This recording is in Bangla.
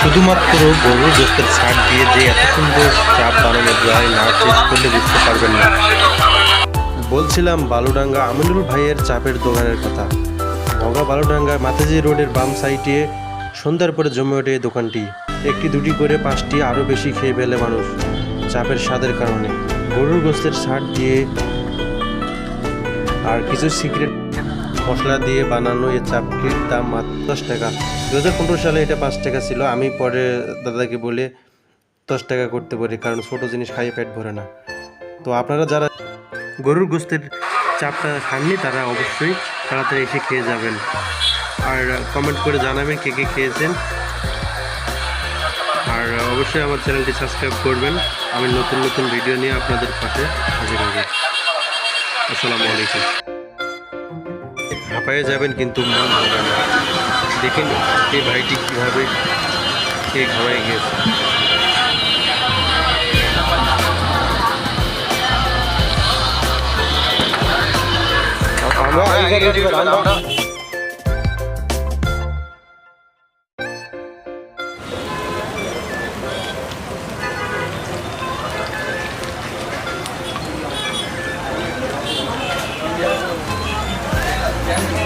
শুধুমাত্র গরুর গোস্তের ছাড় দিয়ে যে এত সুন্দর চাপ বানানো যায় না টেস্ট করলে বুঝতে পারবেন না। বলছিলাম বালুডাঙ্গা আমিনুল ভাইয়ের চাপের দোকানের কথা। নগা বালুডাঙ্গা মাতাজি রোডের বাম সাইডে সন্ধ্যার পরে জমে ওঠে দোকানটি। একটি দুটি করে পাঁচটি আরও বেশি খেয়ে ফেলে মানুষ চাপের স্বাদের কারণে। গরুর গোস্তের ছাড় দিয়ে আর কিছু সিক্রেট মশলা দিয়ে বানানো এই চাপটির দাম মাত্র দশ টাকা। দু হাজার পনেরো সালে এটা পাঁচ টাকা ছিল। আমি পরে দাদাকে বলে দশ টাকা করতে পারি, কারণ ছোটো জিনিস খাইয়ে পেট ভরে না। তো আপনারা যারা গরুর গোস্তের চাপটা খাননি, তারা অবশ্যই তাড়াতাড়ি এসে খেয়ে যাবেন। আর কমেন্ট করে জানাবেন কে কে খেয়েছেন। আর অবশ্যই আমার চ্যানেলটি সাবস্ক্রাইব করবেন। আমি নতুন নতুন ভিডিও নিয়ে আপনাদের পাশে হাজির হব। আসসালামু আলাইকুম। হাঁপায়ে যাবেন কিন্তু মন হবে না। দেখেন এই ভাইটি কীভাবে কে ঘামায় গিয়েছে। আমরা 前。